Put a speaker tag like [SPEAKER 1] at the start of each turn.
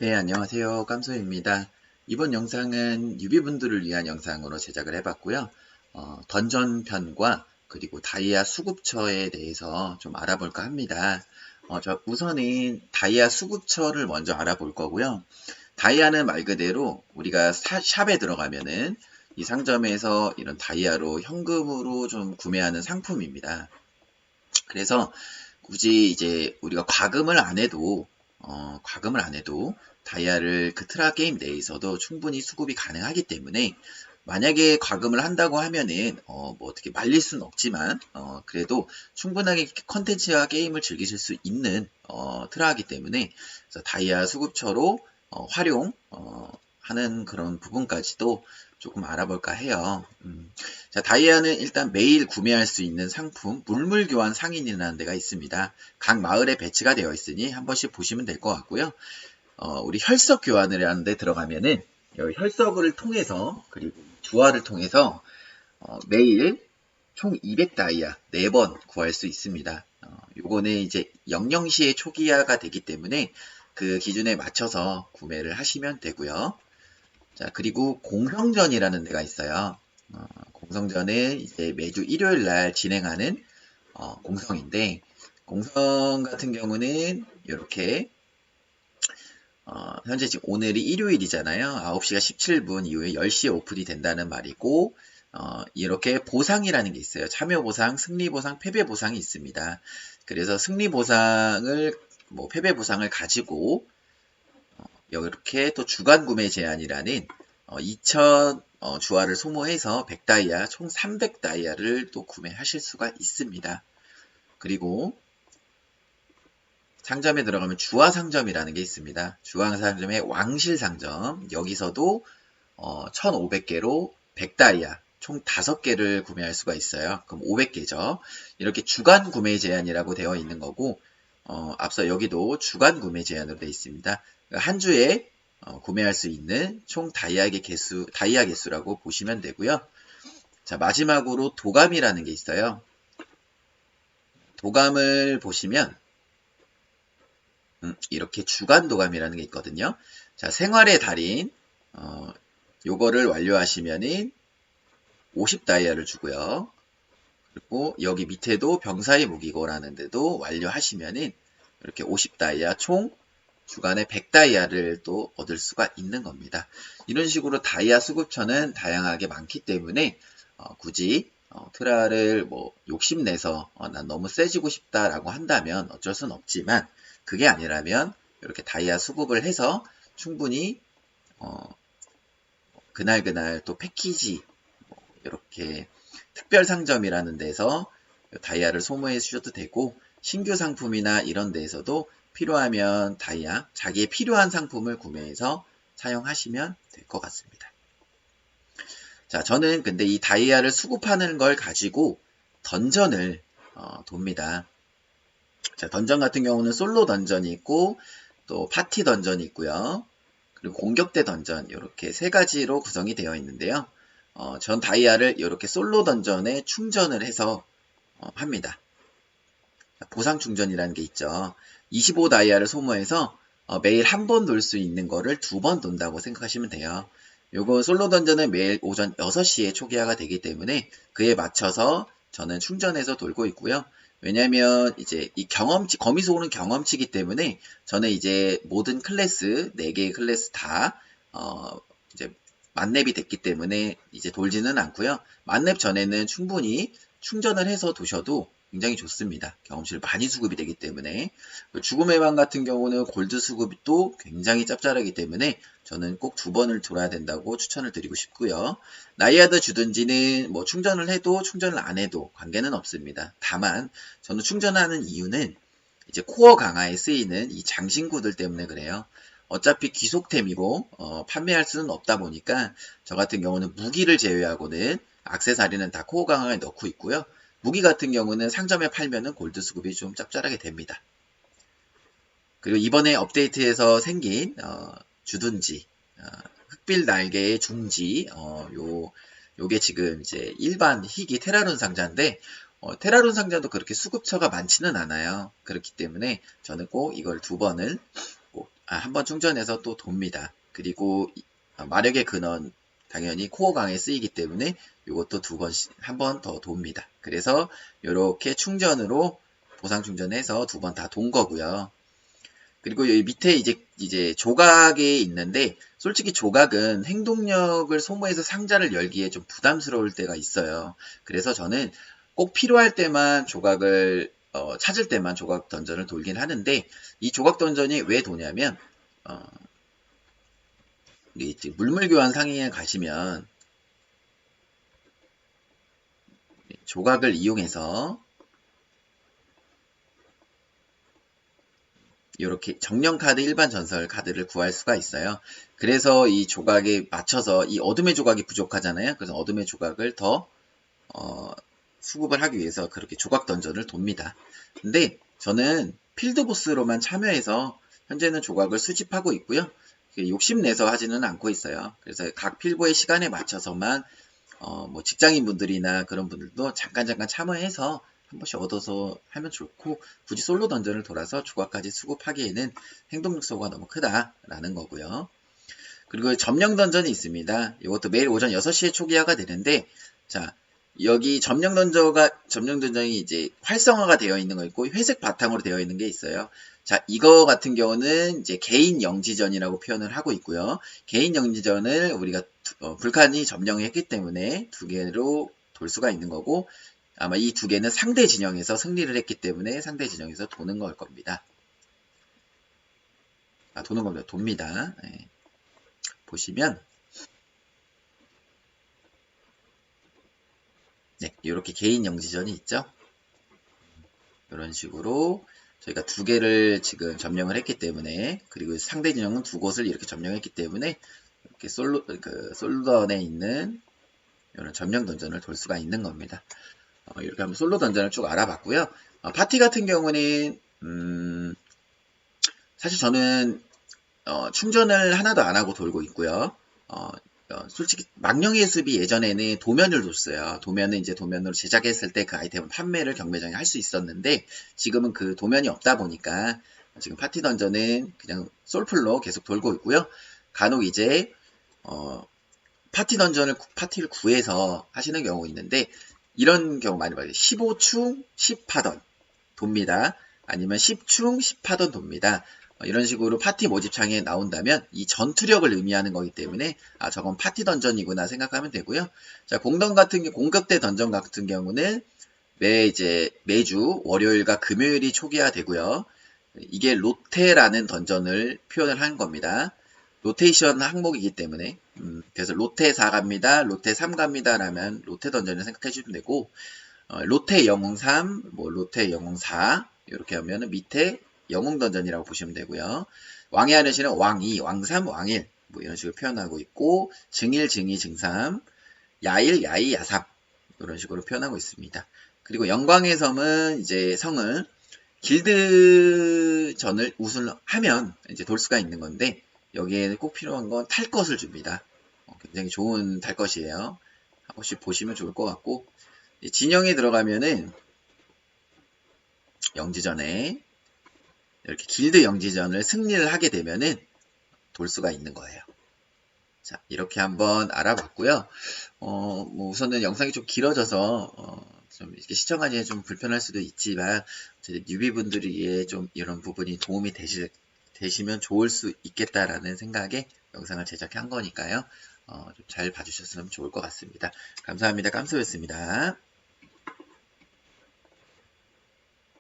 [SPEAKER 1] 네, 안녕하세요. 깜소입니다. 이번 영상은 유비분들을 위한 영상으로 제작을 해봤고요. 어, 던전편과 그리고 다이아 수급처에 대해서 좀 알아볼까 합니다. 어, 저 우선은 다이아 수급처를 먼저 알아볼 거고요. 다이아는 말 그대로 우리가 사- 샵에 들어가면은 이 상점에서 이런 다이아로 현금으로 좀 구매하는 상품입니다. 그래서 굳이 이제 우리가 과금을 안 해도 어, 과금을 안 해도 다이아를 그 트라 게임 내에서도 충분히 수급이 가능하기 때문에 만약에 과금을 한다고 하면은 어, 뭐 어떻게 말릴 수는 없지만 어, 그래도 충분하게 컨텐츠와 게임을 즐기실 수 있는 어, 트라이기 때문에 다이아 수급처로 어, 활용 어, 하는 그런 부분까지도 조금 알아볼까 해요. 음. 자, 다이아는 일단 매일 구매할 수 있는 상품 물물 교환 상인이라는 데가 있습니다. 각 마을에 배치가 되어 있으니 한 번씩 보시면 될 것 같고요. 어, 우리 혈석 교환을 하는 데 들어가면은 혈석을 통해서 그리고 주화를 통해서 어, 매일 총 200다이아 4번 구할 수 있습니다. 어, 요거는 이제 영영시의 초기화가 되기 때문에 그 기준에 맞춰서 구매를 하시면 되고요. 자, 그리고 공성전이라는 데가 있어요. 어, 공성전은 이제 매주 일요일 날 진행하는 어, 공성인데 공성 같은 경우는 이렇게 어, 현재 지금 오늘이 일요일이잖아요. 9시가 17분 이후에 10시에 오픈이 된다는 말이고, 어, 이렇게 보상이라는 게 있어요. 참여 보상, 승리 보상, 패배 보상이 있습니다. 그래서 승리 보상을, 뭐, 패배 보상을 가지고, 어, 이렇게 또 주간 구매 제한이라는, 어, 2000, 어, 주화를 소모해서 100다이아, 총 300다이아를 또 구매하실 수가 있습니다. 그리고, 상점에 들어가면 주화 상점이라는 게 있습니다. 주화 상점의 왕실 상점 여기서도 어, 1,500개로 100다이아 총 5개를 구매할 수가 있어요. 그럼 500개죠. 이렇게 주간 구매 제한이라고 되어 있는 거고 어, 앞서 여기도 주간 구매 제한으로 되어 있습니다. 한 주에 어, 구매할 수 있는 총 다이아의 개수, 다이아 개수라고 보시면 되고요. 자, 마지막으로 도감이라는 게 있어요. 도감을 보시면 음, 이렇게 주간 도감이라는 게 있거든요. 자, 생활의 달인, 어, 요거를 완료하시면은 50 다이아를 주고요. 그리고 여기 밑에도 병사의 무기고라는 데도 완료하시면은 이렇게 50 다이아 총 주간에 100 다이아를 또 얻을 수가 있는 겁니다. 이런 식으로 다이아 수급처는 다양하게 많기 때문에 어, 굳이 어, 트라를 뭐 욕심내서 어, 난 너무 세지고 싶다라고 한다면 어쩔 수는 없지만 그게 아니라면 이렇게 다이아 수급을 해서 충분히 어, 그날 그날 또 패키지 뭐 이렇게 특별 상점이라는 데서 다이아를 소모해 주셔도 되고 신규 상품이나 이런 데에서도 필요하면 다이아 자기의 필요한 상품을 구매해서 사용하시면 될 것 같습니다. 자, 저는 근데 이 다이아를 수급하는 걸 가지고 던전을 어, 돕니다. 자, 던전 같은 경우는 솔로 던전이 있고 또 파티 던전이 있고요. 그리고 공격대 던전 이렇게 세 가지로 구성이 되어 있는데요. 어, 전 다이아를 이렇게 솔로 던전에 충전을 해서 어, 합니다. 보상 충전이라는 게 있죠. 25 다이아를 소모해서 어, 매일 한번놀수 있는 거를 두 번 돈다고 생각하시면 돼요. 요거 솔로 던전은 매일 오전 6시에 초기화가 되기 때문에 그에 맞춰서 저는 충전해서 돌고 있고요. 왜냐면 이제 이 경험치 거미소는 경험치기 때문에 저는 이제 모든 클래스 4개의 클래스 다 어, 이제 만렙이 됐기 때문에 이제 돌지는 않고요. 만렙 전에는 충분히 충전을 해서 도셔도 굉장히 좋습니다. 경험치를 많이 수급이 되기 때문에 죽음의 방 같은 경우는 골드 수급이 또 굉장히 짭짤하기 때문에 저는 꼭 두 번을 돌아야 된다고 추천을 드리고 싶고요. 나이아드 주든지는 뭐 충전을 해도 충전을 안 해도 관계는 없습니다. 다만 저는 충전하는 이유는 이제 코어 강화에 쓰이는 이 장신구들 때문에 그래요. 어차피 귀속템이고 어, 판매할 수는 없다 보니까 저 같은 경우는 무기를 제외하고는 악세사리는 다 코어 강화에 넣고 있고요. 무기 같은 경우는 상점에 팔면은 골드 수급이 좀 짭짤하게 됩니다. 그리고 이번에 업데이트에서 생긴 어, 주둔지 어, 흑빌 날개의 중지 어, 요 요게 지금 이제 일반 희귀 테라룬 상자인데 어, 테라룬 상자도 그렇게 수급처가 많지는 않아요. 그렇기 때문에 저는 꼭 이걸 두 번을 꼭 아, 한번 충전해서 또 돕니다. 그리고 이- 어, 마력의 근원 당연히 코어 강에 쓰이기 때문에 이것도 두 번씩 한 번 더 돕니다. 그래서 이렇게 충전으로 보상 충전해서 두 번 다 돈 거고요. 그리고 여기 밑에 이제 이제 조각이 있는데 솔직히 조각은 행동력을 소모해서 상자를 열기에 좀 부담스러울 때가 있어요. 그래서 저는 꼭 필요할 때만 조각을 어, 찾을 때만 조각 던전을 돌긴 하는데 이 조각 던전이 왜 도냐면 어, 우리 이제 물물교환 상인에 가시면 조각을 이용해서 이렇게 정령 카드 일반 전설 카드를 구할 수가 있어요. 그래서 이 조각에 맞춰서 이 어둠의 조각이 부족하잖아요. 그래서 어둠의 조각을 더 어, 수급을 하기 위해서 그렇게 조각 던전을 돕니다. 근데 저는 필드 보스로만 참여해서 현재는 조각을 수집하고 있고요. 욕심내서 하지는 않고 있어요. 그래서 각 필보의 시간에 맞춰서만 어, 뭐 직장인 분들이나 그런 분들도 잠깐 잠깐 참여해서 한 번씩 얻어서 하면 좋고 굳이 솔로 던전을 돌아서 조각까지 수급하기에는 행동력 소모가 너무 크다라는 거고요. 그리고 점령 던전이 있습니다. 이것도 매일 오전 6시에 초기화가 되는데 자 여기 점령 던전이 이제 활성화가 되어 있는 거 있고 회색 바탕으로 되어 있는 게 있어요. 자 이거 같은 경우는 이제 개인 영지전이라고 표현을 하고 있고요. 개인 영지전을 우리가 두- 어, 불칸이 점령했기 때문에 두 개로 돌 수가 있는 거고 아마 이 두 개는 상대 진영에서 승리를 했기 때문에 상대 진영에서 도는 걸 겁니다. 아 도는 겁니다. 돕니다. 예. 보시면 네, 이렇게 개인 영지전이 있죠. 이런 식으로 저희가 두 개를 지금 점령을 했기 때문에 그리고 상대 진영은 두 곳을 이렇게 점령했기 때문에 이렇게 솔로 그 솔던에 있는 이런 점령 던전을 돌 수가 있는 겁니다. 어, 이렇게 한번 솔로 던전을 쭉 알아봤고요. 어, 파티 같은 경우는 음, 사실 저는 어, 충전을 하나도 안 하고 돌고 있고요. 어, 어, 솔직히 망령의 습이 예전에는 도면을 줬어요. 도면은 이제 도면으로 제작했을 때 그 아이템을 판매를 경매장에 할 수 있었는데 지금은 그 도면이 없다 보니까 지금 파티 던전은 그냥 솔플로 계속 돌고 있고요. 간혹 이제 어, 파티 던전을 구- 파티를 구해서 하시는 경우 있는데 이런 경우 많이 봐요. 15충 10파던 돕니다. 아니면 10충 10파던 돕니다. 어, 이런 식으로 파티 모집창에 나온다면 이 전투력을 의미하는 거기 때문에 아 저건 파티 던전이구나 생각하면 되고요. 자 공던 같은 경 공격대 던전 같은 경우는 매 이제 매주 월요일과 금요일이 초기화 되고요. 이게 로테라는 던전을 표현을 한 겁니다. 로테이션 항목이기 때문에 음, 그래서 로테 4 갑니다. 로테 3 갑니다. 라면 로테 던전을 생각해 주시면 되고 어, 로테 영웅 3, 뭐 로테 영웅 4 이렇게 하면은 밑에 영웅 던전이라고 보시면 되고요. 왕의 하늘씨는 왕2, 왕3, 왕1 뭐 이런 식으로 표현하고 있고 증일, 증이, 증3, 야일, 야이, 야삼 이런 식으로 표현하고 있습니다. 그리고 영광의 섬은 이제 성을 길드전을 우승하면 이제 돌 수가 있는 건데 여기에는 꼭 필요한 건 탈 것을 줍니다. 어, 굉장히 좋은 탈 것이에요. 한 번씩 보시면 좋을 것 같고 이 진영에 들어가면은 영지전에 이렇게 길드 영지전을 승리를 하게 되면은 돌 수가 있는 거예요. 자, 이렇게 한번 알아봤고요. 어, 뭐 우선은 영상이 좀 길어져서 어, 좀 이렇게 시청하기에 좀 불편할 수도 있지만 저희 뉴비분들에게 좀 이런 부분이 도움이 되시, 되시면 좋을 수 있겠다라는 생각에 영상을 제작한 거니까요. 어, 좀잘 봐주셨으면 좋을 것 같습니다. 감사합니다. 깜소였습니다.